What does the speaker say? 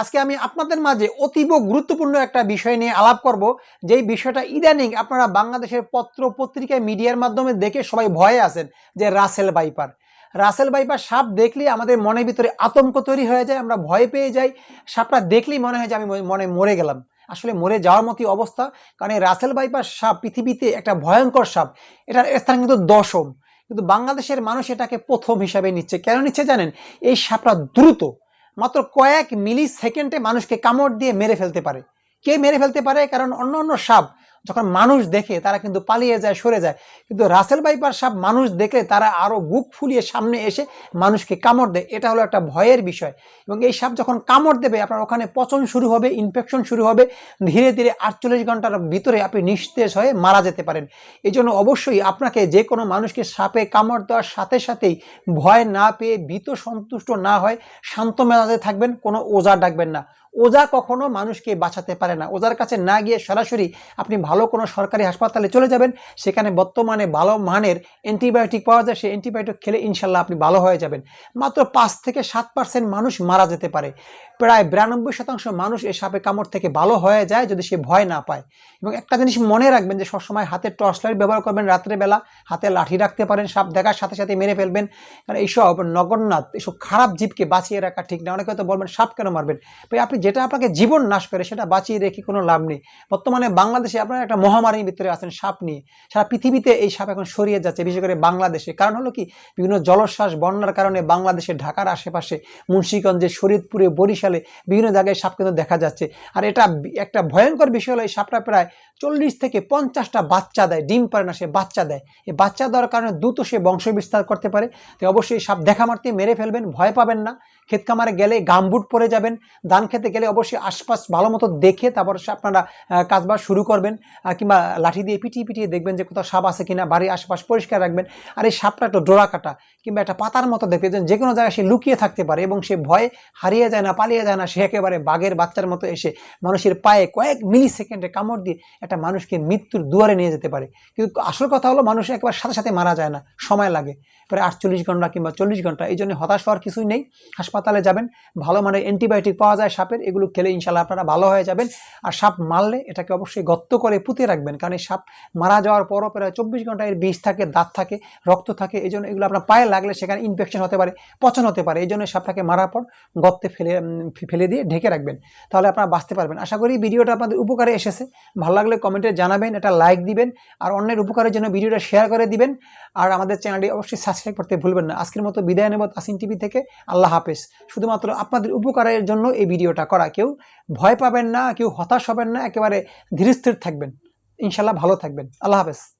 আজকে আমি আপনাদের মাঝে অতীব গুরুত্বপূর্ণ একটা বিষয় নিয়ে আলাপ করব, যেই বিষয়টা ইদানিং আপনারা বাংলাদেশের পত্র পত্রিকায় মিডিয়ার মাধ্যমে দেখে সবাই ভয়ে আছেন যে রাসেল বাইপার রাসেল বাইপার সাপ দেখলেই আমাদের মনের ভিতরে আতঙ্ক তৈরি হয়ে যায়, আমরা ভয় পেয়ে যাই। সাপটা দেখলেই মনে হয় যে আমি মনে, মরে গেলাম। আসলে মরে যাওয়ার মতোই অবস্থা, কারণ এই রাসেল বাইপার সাপ পৃথিবীতে একটা ভয়ঙ্কর সাপ। এটার স্থান কিন্তু দশম। কিন্তু বাংলাদেশের মানুষ এটাকে প্রথম হিসাবে নিচ্ছে। কেন নিচ্ছে জানেন? এই সাপটা দ্রুত মাত্র কয়েক মিলি সেকেন্ডে মানুষকে কামড় দিয়ে মেরে ফেলতে পারে। কে মেরে ফেলতে পারে? কারণ অন্য অন্য সাপ যখন মানুষ দেখে, তারা কিন্তু পালিয়ে যায়, সরে যায়। কিন্তু রাসেল বাইপার সাপ মানুষ দেখলে তারা আরও বুক ফুলিয়ে সামনে এসে মানুষকে কামড় দেয়। এটা হলো একটা ভয়ের বিষয়। এবং এই সাপ যখন কামড় দেবে, আপনার ওখানে পচন শুরু হবে ইনফেকশন শুরু হবে, ধীরে ধীরে আটচল্লিশ ঘণ্টার ভিতরে আপনি নিস্তেজ হয়ে মারা যেতে পারেন। এই জন্য অবশ্যই আপনাকে যে কোনো মানুষকে সাপে কামড় দেওয়ার সাথে সাথেই ভয় না পেয়ে ভীত সন্তুষ্ট না হয় শান্ত মেজাজে থাকবেন, কোনো ওজা ডাকবেন না। ওজা কখনো মানুষকে বাঁচাতে পারে না। ওজার কাছে না গিয়ে সরাসরি আপনি ভালো কোনো সরকারি হাসপাতালে চলে যাবেন, সেখানে বর্তমানে ভালো মানের অ্যান্টিবায়োটিক পাওয়া যায়, সেই অ্যান্টিবায়োটিক খেলে ইনশাল্লাহ আপনি ভালো হয়ে যাবেন। মাত্র পাঁচ থেকে সাত পার্সেন্ট মানুষ মারা যেতে পারে। প্রায় বিরানব্বই শতাংশ মানুষ এই সাপে কামড় থেকে ভালো হয়ে যায় যদি সে ভয় না পায়। এবং একটা জিনিস মনে রাখবেন যে সবসময় হাতে টর্চ লাইট ব্যবহার করবেন রাত্রেবেলা, হাতে লাঠি রাখতে পারেন, সাপ দেখার সাথে সাথে মেরে ফেলবেন। কারণ এইসব নগরনাথ এইসব খারাপ জীবকে বাঁচিয়ে রাখা ঠিক না। অনেকে হয়তো বলবেন, সাপ কেন মারবেন? ভাই, আপনি যেটা আপনাকে জীবন নাশ করে, সেটা বাঁচিয়ে রেখে কোনো লাভ নেই। বর্তমানে বাংলাদেশে আপনারা একটা মহামারীর ভিতরে আছেন সাপ নিয়ে। সারা পৃথিবীতে এই সাপ এখন সরিয়ে যাচ্ছে, বিশেষ করে বাংলাদেশে। কারণ হলো কি, বিভিন্ন জলশ্বাস বন্যার কারণে বাংলাদেশে ঢাকার আশেপাশে, মুন্সীগঞ্জে, শরীয়তপুরে, বরিশালে বিভিন্ন জায়গায় সাপ কিন্তু দেখা যাচ্ছে। আর এটা একটা ভয়ঙ্কর বিষয় হলো, এই সাপটা প্রায় চল্লিশ থেকে পঞ্চাশটা বাচ্চা দেয়, ডিম পারে না, সে বাচ্চা দেয়। এই বাচ্চা দেওয়ার কারণে দ্রুত সে বংশ বিস্তার করতে পারে। তো অবশ্যই সাপ দেখা মারতে মেরে ফেলবেন, ভয় পাবেন না। ক্ষেত খামারে গেলে গামবুট পরে যাবেন, ধান খেতে গেলে অবশ্যই আশপাশ ভালো মতো দেখে তারপর আপনারা কাজবাজ শুরু করবেন। কিংবা লাঠি দিয়ে পিটিয়ে পিটিয়ে দেখবেন যে কোথাও সাপ আছে কিনা, বাড়ির আশপাশ পরিষ্কার রাখবেন। আর এই সাপটা একটু ডোরা কাটা কিংবা একটা পাতার মতো দেখবে যে কোনো জায়গায় সে লুকিয়ে থাকতে পারে এবং সে ভয়ে হারিয়ে যায় না, পালিয়ে যায় না, সে একেবারে বাঘের বাচ্চার মতো এসে মানুষের পায়ে কয়েক মিলি সেকেন্ডে কামড় দিয়ে একটা মানুষকে মৃত্যুর দুয়ারে নিয়ে যেতে পারে। কিন্তু আসল কথা হলো মানুষ একবার সাথে সাথে মারা যায় না, সময় লাগে। প্রায় আটচল্লিশ ঘণ্টা কিংবা চল্লিশ ঘণ্টা, এই জন্য হতাশ হওয়ার কিছুই নেই। হাসপাতালে যাবেন, ভালো মানের অ্যান্টিবায়োটিক পাওয়া যায় সাপের, এগুলো খেলে ইনশাল্লাহ আপনারা ভালো হয়ে যাবেন। আর সাপ মারলে এটাকে অবশ্যই গর্ত করে পুঁতে রাখবেন। কারণ এই সাপ মারা যাওয়ার পরও প্রায় চব্বিশ ঘণ্টা এর বিষ থাকে, দাঁত থাকে, রক্ত থাকে, এই জন্য এগুলো আপনার পায়ে লাগলে সেখানে ইনফেকশন হতে পারে, পচন হতে পারে। এই জন্য সাপটাকে মারার পর গর্তে ফেলে ফেলে দিয়ে ঢেকে রাখবেন। তাহলে আপনারা বাঁচতে পারবেন। আশা করি ভিডিওটা আপনাদের উপকারে এসেছে। ভালো লাগলে কমেন্টে জানাবেন, এটা লাইক দিবেন, আর অন্যের উপকারের জন্য ভিডিওটা শেয়ার করে দিবেন। আর আমাদের চ্যানেলটি অবশ্যই সাবস্ক্রাইব করতে ভুলবেন না। আজকের মতো বিদায় নেব তাসিন টিভি থেকে। আল্লাহ হাফেজ। শুধুমাত্র আপনাদের উপকারের জন্য এই ভিডিওটা করা। কেউ ভয় পাবেন না, কেউ হতাশ হবেন না, একেবারে ধীরস্থির থাকবেন। ইনশাল্লাহ ভালো থাকবেন। আল্লাহ হাফেজ।